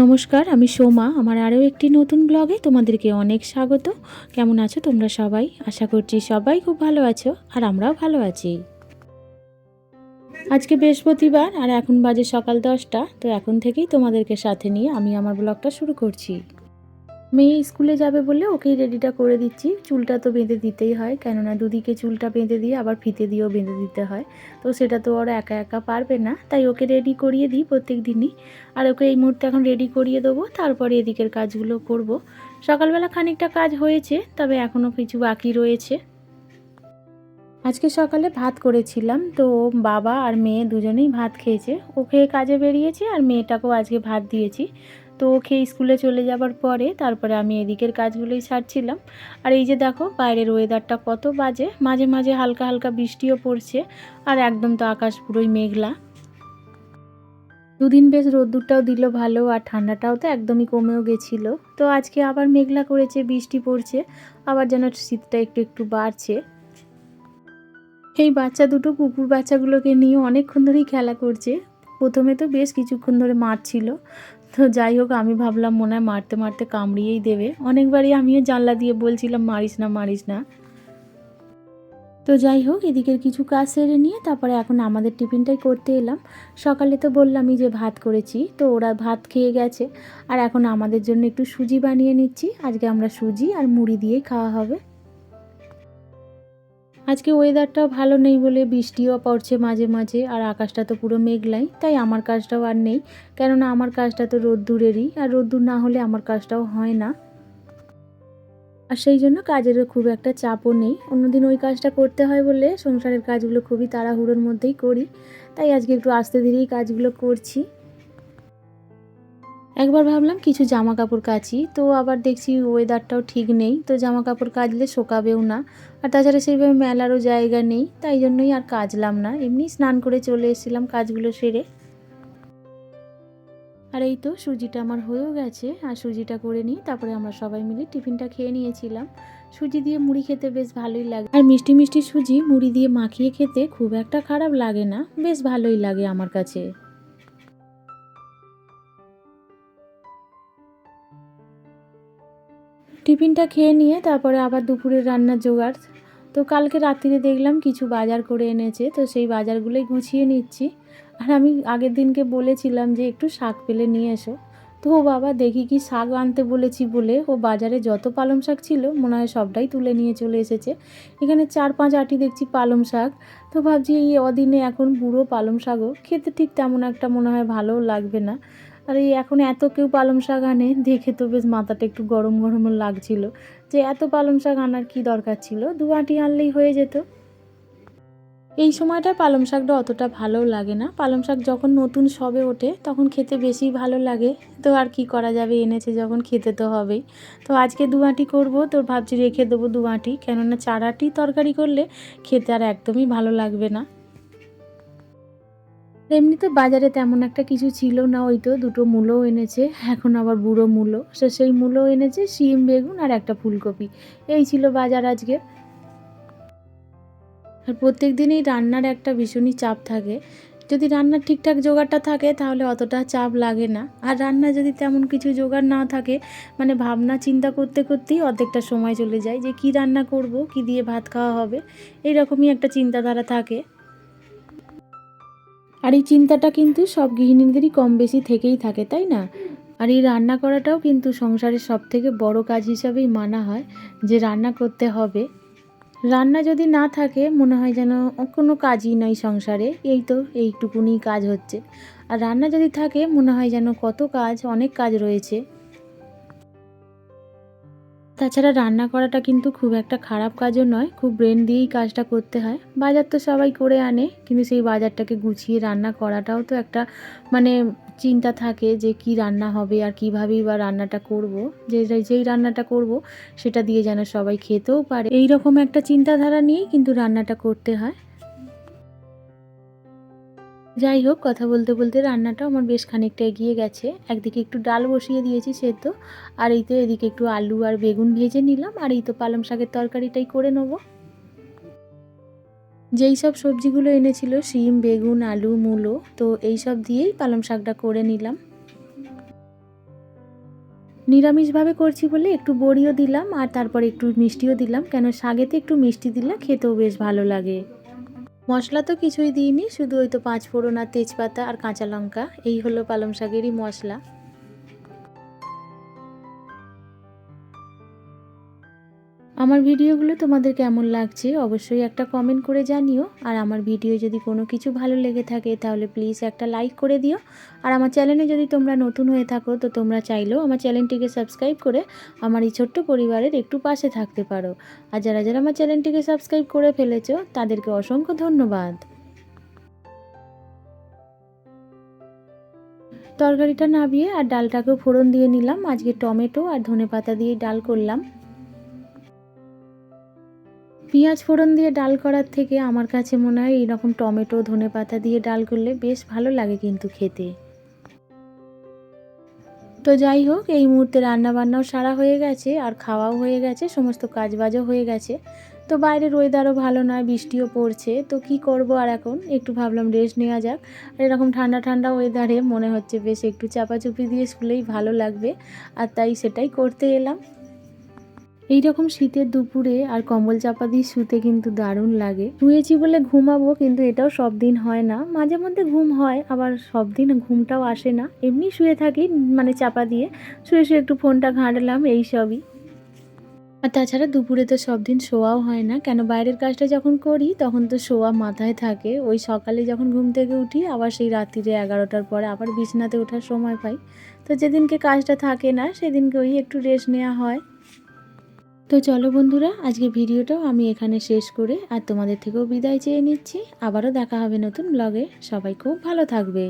নমস্কার, আমি সোমা। আমার আরও একটি নতুন ব্লগে তোমাদেরকে অনেক স্বাগত। কেমন আছো তোমরা সবাই? আশা করছি সবাই খুব ভালো আছো আর আমরাও ভালো আছি। আজকে বৃহস্পতিবার আর এখন বাজে সকাল দশটা, তো এখন থেকেই তোমাদেরকে সাথে নিয়ে আমি আমার ব্লগটা শুরু করছি। মেয়ে স্কুলে যাবে বলে ওকেই রেডিটা করে দিচ্ছি। চুলটা তো বেঁধে দিতেই হয়, কেননা দুদিকে চুলটা বেঁধে দিয়ে আবার ফিতে দিয়েও বেঁধে দিতে হয়। তো সেটা তো ওরা একা একা পারবে না, তাই ওকে রেডি করিয়ে দিই প্রত্যেক দিনই। আর ওকে এই মুহূর্তে এখন রেডি করিয়ে দেবো, তারপরে এদিকের কাজগুলো করব। সকালবেলা খানিকটা কাজ হয়েছে, তবে এখনও কিছু বাকি রয়েছে। আজকে সকালে ভাত করেছিলাম, তো বাবা আর মেয়ে দুজনেই ভাত খেয়েছে। ও খেয়ে কাজে বেরিয়েছে আর মেয়েটাকেও আজকে ভাত দিয়েছি। তো খেয়ে স্কুলে চলে যাবার পরে তারপরে আমি এদিকের কাজগুলোই ছাড়ছিলাম আর এই যে দেখো, বাইরের ওয়েদারটা কত বাজে। মাঝে মাঝে হালকা হালকা বৃষ্টিও পড়ছে আর একদম তো আকাশ পুরোই মেঘলা। দুদিন বেশ রোদ্দুরটাও দিল ভালো আর ঠান্ডাটাও তো একদমই কমেও গেছিল। তো আজকে আবার মেঘলা করেছে, বৃষ্টি পড়ছে, আবার যেন শীতটা একটু একটু বাড়ছে। এই বাচ্চা দুটো, কুকুর বাচ্চাগুলোকে নিয়ে অনেকক্ষণ ধরেই খেলা করছে। প্রথমে তো বেশ কিছুক্ষণ ধরে মারছিল। তো যাই হোক, আমি ভাবলাম মনে হয় মারতে মারতে কামড়িয়েই দেবে। অনেকবারই আমিও জানলা দিয়ে বলছিলাম, মারিস না মারিস না। তো যাই হোক, এদিকের কিছু কাজ সেরে নিয়ে তারপরে এখন আমাদের টিফিনটাই করতে এলাম। সকালে তো বললামই যে ভাত করেছি, তো ওরা ভাত খেয়ে গেছে। আর এখন আমাদের জন্য একটু সুজি বানিয়ে নিচ্ছি। আজকে আমরা সুজি আর মুড়ি দিয়েই খাওয়া হবে। আজকে ওয়েদারটাও ভালো নেই বলে বৃষ্টিও পড়ছে মাঝে মাঝে আর আকাশটা তো পুরো মেঘলাই, তাই আমার কাজটাও আর নেই। কেননা আমার কাজটা তো রোদ্দুরেরই আর রোদ্দুর না হলে আমার কাজটাও হয় না। আর সেই জন্য কাজেরও খুব একটা চাপও নেই। অন্যদিন ওই কাজটা করতে হয় বলে সংসারের কাজগুলো খুবই তাড়াহুড়োর মধ্যেই করি। তাই আজকে একটু আস্তে ধীরেই কাজগুলো করছি। একবার ভাবলাম কিছু জামা কাপড় কাচি, তো আবার দেখছি ওয়েদারটাও ঠিক নেই, তো জামা কাপড় কাচলে শোকাবেও না। আর তাছাড়া সেইভাবে মেলারও জায়গা নেই, তাই জন্যই আর কাচলাম না। এমনি স্নান করে চলে এসেছিলাম কাজগুলো সেরে। আর এই তো সুজিটা আমার হয়েও গেছে, আর সুজিটা করে নিই তারপরে আমরা সবাই মিলে টিফিনটা খেয়ে নিয়েছিলাম। সুজি দিয়ে মুড়ি খেতে বেশ ভালোই লাগে। আর মিষ্টি মিষ্টি সুজি মুড়ি দিয়ে মাখিয়ে খেতে খুব একটা খারাপ লাগে না, বেশ ভালোই লাগে আমার কাছে। টিফিনটা খেয়ে নিয়ে তারপরে আবার দুপুরের রান্নার জোগাড়। তো কালকে রাত্রিরে দেখলাম কিছু বাজার করে এনেছে, তো সেই বাজারগুলোই গুছিয়ে নিচ্ছি। আর আমি আগের দিনকে বলেছিলাম যে একটু শাক পেলে নিয়ে এসো। তো ও বাবা দেখি কি শাক আনতে বলেছি বলে ও বাজারে যত পালং শাক ছিল মনে হয় সবটাই তুলে নিয়ে চলে এসেছে। এখানে চার পাঁচ আটি দেখছি পালং শাক। তো ভাবছি এই অদিনে এখন বুড়ো পালং শাকও খেতে ঠিক তেমন একটা মনে হয় ভালোও লাগবে না। আর এই এখন এত কেউ পালং শাক আনে, দেখে তো বেশ মাথাটা একটু গরম গরম লাগছিল। যে এত পালং শাক আনার কি দরকার ছিল? দু আটি আনলেই হয়ে যেত। এই সময়টা পালং শাকটা অতটা ভালো লাগে না। পালং শাক যখন নতুন সবে ওঠে, তখন খেতে বেশি ভালো লাগে। তো আর কি করা যাবে? এনেছে যখন খেতে তো হবেই। তো আজকে দু আঁটি করব, তো ভাবছি রেখে দেবো দু আঁটি। কেননা চার আঁটি তরকারি করলে খেতে আর একদমই ভালো লাগবে না। এমনি তো বাজারে তেমন একটা কিছু ছিল না, ওই তো দুটো মূলও এনেছে, এখন আবার বুড়ো মূলো। সে সেই মূলও এনেছে, শিম, বেগুন আর একটা ফুলকপি। এই ছিল বাজার আজকে। আর প্রত্যেক দিনই রান্নার একটা ভীষণই চাপ থাকে। যদি রান্নার ঠিকঠাক জোগাড়টা থাকে, তাহলে অতটা চাপ লাগে না। আর রান্না যদি তেমন কিছু জোগাড় না থাকে মানে ভাবনা, চিন্তা করতে করতেই অর্ধেকটা সময় চলে যায় যে কি রান্না করব, কি দিয়ে ভাত খাওয়া হবে, এইরকমই একটা চিন্তাধারা থাকে। আর এই চিন্তাটা কিন্তু সব গৃহিণীদেরই কম বেশি থেকেই থাকে, তাই না? আর এই রান্না করাটাও কিন্তু সংসারের সব থেকে বড় কাজ হিসাবেই মানা হয়, যে রান্না করতে হবে। রান্না যদি না থাকে, মনে হয় যেন কোনো কাজই নয় সংসারে, এই তো এইটুকুনি কাজ হচ্ছে। আর রান্না যদি থাকে, মনে হয় যেন কত কাজ, অনেক কাজ রয়েছে। তাছাড়া রান্না করাটা কিন্তু খুব একটা খারাপ কাজও নয়, খুব ব্রেন দিয়েই কাজটা করতে হয়। বাজার তো সবাই করে আনে, কিন্তু সেই বাজারটাকে গুছিয়ে রান্না করাটাও তো একটা মানে চিন্তা থাকে যে কি রান্না হবে আর কীভাবেই বা রান্নাটা করব। যে যেই রান্নাটা করব, সেটা দিয়ে যেন সবাই খেতেও পারে। এই রকম একটা চিন্তাধারা নিয়েই কিন্তু রান্নাটা করতে হয়। যাই হোক, কথা বলতে বলতে রান্নাটা আমার বেশ খানিকটা এগিয়ে গেছে। একদিকে একটু ডাল বসিয়ে দিয়েছি সেদ্ধ, আর এই তো এদিকে একটু আলু আর বেগুন ভেজে নিলাম, আর এই তো পালং শাকের তরকারিটাই করে নেব। যেই সব সবজিগুলো এনেছিল, শিম, বেগুন, আলু, মূলো, তো এই সব দিয়েই পালং শাকটা করে নিলাম। নিরামিষভাবে করছি বলে একটু বড়িও দিলাম, আর তারপরে একটু মিষ্টিও দিলাম, কেন শাগেতে একটু মিষ্টি দিলে খেতেও বেশ ভালো লাগে। মশলা তো কিছুই দিইনি, শুধু ওই তো পাঁচ ফোড়ন আর তেজপাতা আর কাঁচা লঙ্কা, এই হলো পালং শাকেরই মশলা। আমার ভিডিওগুলো তোমাদের কেমন লাগছে অবশ্যই একটা কমেন্ট করে জানিও। আর আমার ভিডিও যদি কোনো কিছু ভালো লেগে থাকে তাহলে প্লিজ একটা লাইক করে দিও। আর আমার চ্যানেলে যদি তোমরা নতুন হয়ে থাকো তো তোমরা চাইলেও আমার চ্যানেলটিকে সাবস্ক্রাইব করে আমার এই ছোট্ট পরিবারের একটু পাশে থাকতে পারো। আর যারা যারা আমার চ্যানেলটিকে সাবস্ক্রাইব করে ফেলেছো তাদেরকে অসংখ্য ধন্যবাদ। তরকারিটা নাবিয়ে আর ডালটাকেও ফোড়ন দিয়ে নিলাম। আজকে টমেটো আর ধনে পাতা দিয়ে ডাল করলাম। পেঁয়াজ ফোড়ন দিয়ে ডাল করার থেকে আমার কাছে মনে হয় এইরকম টমেটো ধনে পাতা দিয়ে ডাল করলে বেশ ভালো লাগে কিন্তু খেতে। তো যাই হোক, এই মুহূর্তে রান্না বান্নাও সারা হয়ে গেছে, আর খাওয়াও হয়ে গেছে, সমস্ত কাজবাজও হয়ে গেছে। তো বাইরের ওয়েদারও ভালো নয়, বৃষ্টিও পড়ছে, তো কি করব আর এখন? একটু ভাবলাম রেস্ট নেওয়া যাক। আর এরকম ঠান্ডা ঠান্ডা ওয়েদারে মনে হচ্ছে বেশ একটু চাপাচুপি দিয়ে শুলেই ভালো লাগবে, আর তাই সেটাই করতে এলাম। এই রকম শীতের দুপুরে আর কম্বল চাপা দিয়ে শুতে কিন্তু দারুণ লাগে। শুয়েছি বলে ঘুমাবো কিন্তু এটাও সব দিন হয় না। মাঝে মধ্যে ঘুম হয়, আবার সব দিন ঘুমটাও আসে না। এমনি শুয়ে থাকি মানে চাপা দিয়ে। শুয়ে শুয়ে একটু ফোনটা ঘাঁটলাম, এই সবই। আর তাছাড়া দুপুরে তো সব দিন শোয়াও হয় না। কেন বাইরের কাজটা যখন করি, তখন তো শোয়া মাথায় থাকে। ওই সকালে যখন ঘুম থেকে উঠি, আবার সেই রাত্রিরে এগারোটার পরে আবার বিছনাতে ওঠার সময় পাই। তো যেদিনকে কাজটা থাকে না, সেদিনকে ওই একটু রেস্ট নেওয়া হয়। তো চলো বন্ধুরা আজকে ভিডিওটাও আমি এখানে শেষ করে আর তোমাদের থেকেও বিদায় চেয়ে নিচ্ছি। আবারও দেখা হবে নতুন ব্লগে সবাই খুব ভালো থাকবে।